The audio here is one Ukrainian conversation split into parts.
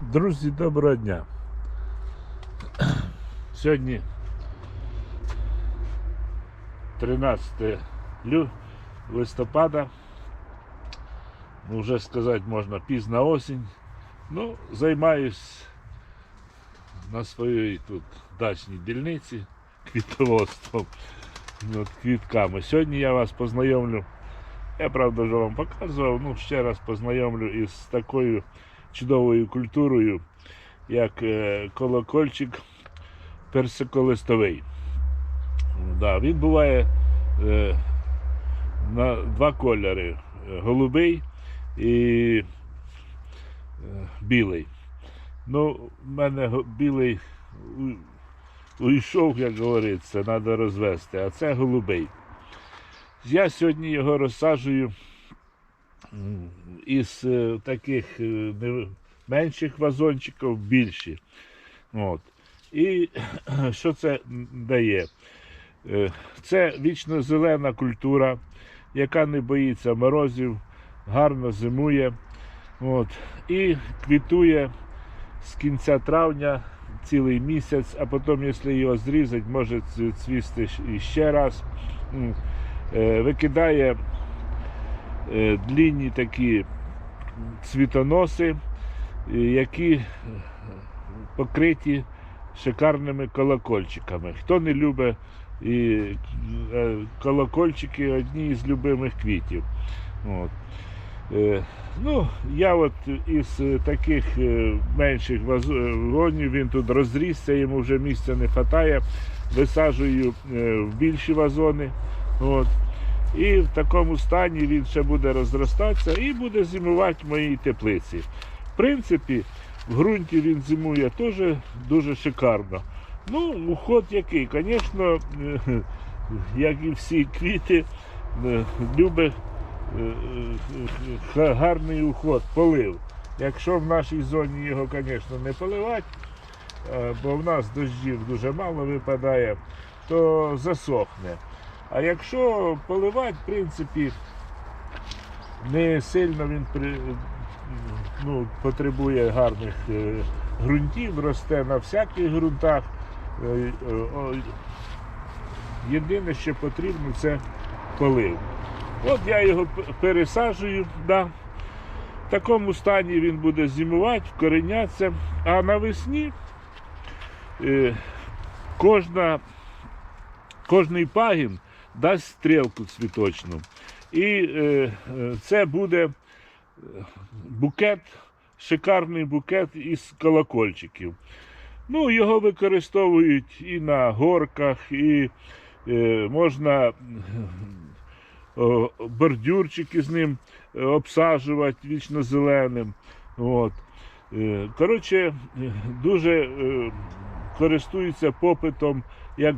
Друзі, доброго дня. Сьогодні 13 лю- листопада. Ну, вже сказати можна пізна осінь. Ну, займаюсь на своїй тут дачній дільниці квітоводством, ну, от, квітками. Сьогодні я вас познайомлю. Я правда вже вам показував, ну ще раз познайомлю із такою чудовою культурою, як е, колокольчик персиколистовий. Да, він буває е, на два кольори: голубий і е, білий. Ну, в мене білий уйшов, як говориться, треба розвести, а це голубий. Я сьогодні його розсаджую із е, таких е, менших вазончиків більші. От. І що це дає? Е, Це вічно зелена культура, яка не боїться морозів, гарно зимує. От. І квітує з кінця травня цілий місяць, а потім, якщо його зрізати, може цвісти щ- іще раз. Викидає длінні такі цвітоноси, е, які е, покриті шикарними колокольчиками. Хто не любить і е, колокольчики одні з любимих квітів. От. Е, Ну, я от із е, таких е, менших вазонів, він тут розрісся, йому вже місця не вистачає. Висаджую е, в більші вазони. От. І в такому стані він ще буде розростатися і буде зимувати в моїй теплиці. В принципі, в ґрунті він зимує теж дуже шикарно. Ну, уход який, звісно, як і всі квіти, е, любить е, е, га- гарний уход, полив. Якщо в нашій зоні його, звісно, не поливати, бо в нас дощів дуже мало випадає, то засохне. А якщо поливати, в принципі, не сильно він ну, потребує гарних е, ґрунтів, росте на всяких ґрунтах. Е, е, Єдине, що потрібно, це полив. От я його пересаджую. Да. В такому стані він буде зимувати, вкоренятися. А навесні кожна, кожний пагін дасть стрілку цвіточну. І е, е, це буде е, букет, шикарний букет із колокольчиків. Ну, його використовують і на горках, і можна бордюрчики з ним обсаджувати вічно зеленим. От. Коротше, дуже користується попитом як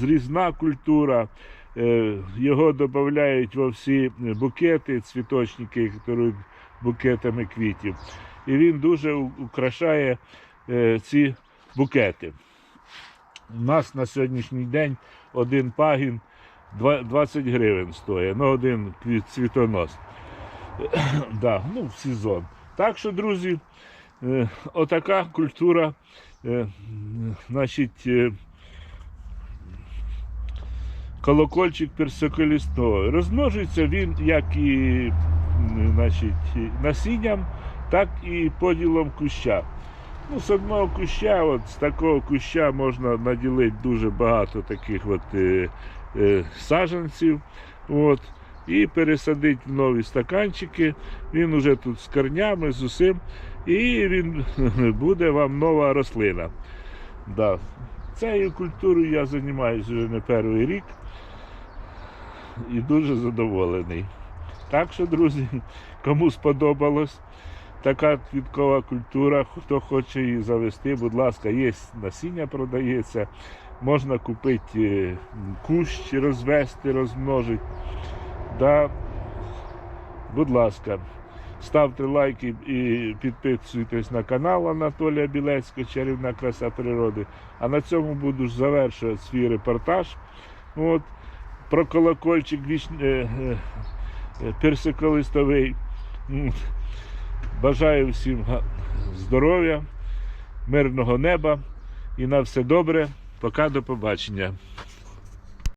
зрізна культура. Е, Його додають во всі букети, цвіточники, які керують букетами квітів. І він дуже украшає е, ці букети. У нас на сьогоднішній день один пагін 20 гривень стоїть, ну один цвітонос. да, ну, в сезон. Так що, друзі, е, отака культура, значить, колокольчик персиколістовий. Розмножується він як і значить, насінням, так і поділом куща. Ну, з одного куща, от з такого куща можна наділити дуже багато таких от, е, е, саджанців. От, і пересадити в нові стаканчики. Він уже тут з корнями, з усім. І він буде вам нова рослина. Да. Цією культурою я займаюся вже не перший рік і дуже задоволений. Так що, друзі, кому сподобалось така квіткова культура, хто хоче її завести, будь ласка, є насіння продається, можна купити е, кущ, розвести, розмножити. Да. Будь ласка, ставте лайки і підписуйтесь на канал Анатолія Білецького, Чарівна краса природи. А на цьому буду завершувати свій репортаж. От, про колокольчик е, е, е, персиколистовий. Бажаю всім здоров'я, мирного неба і на все добре. Пока до побачення.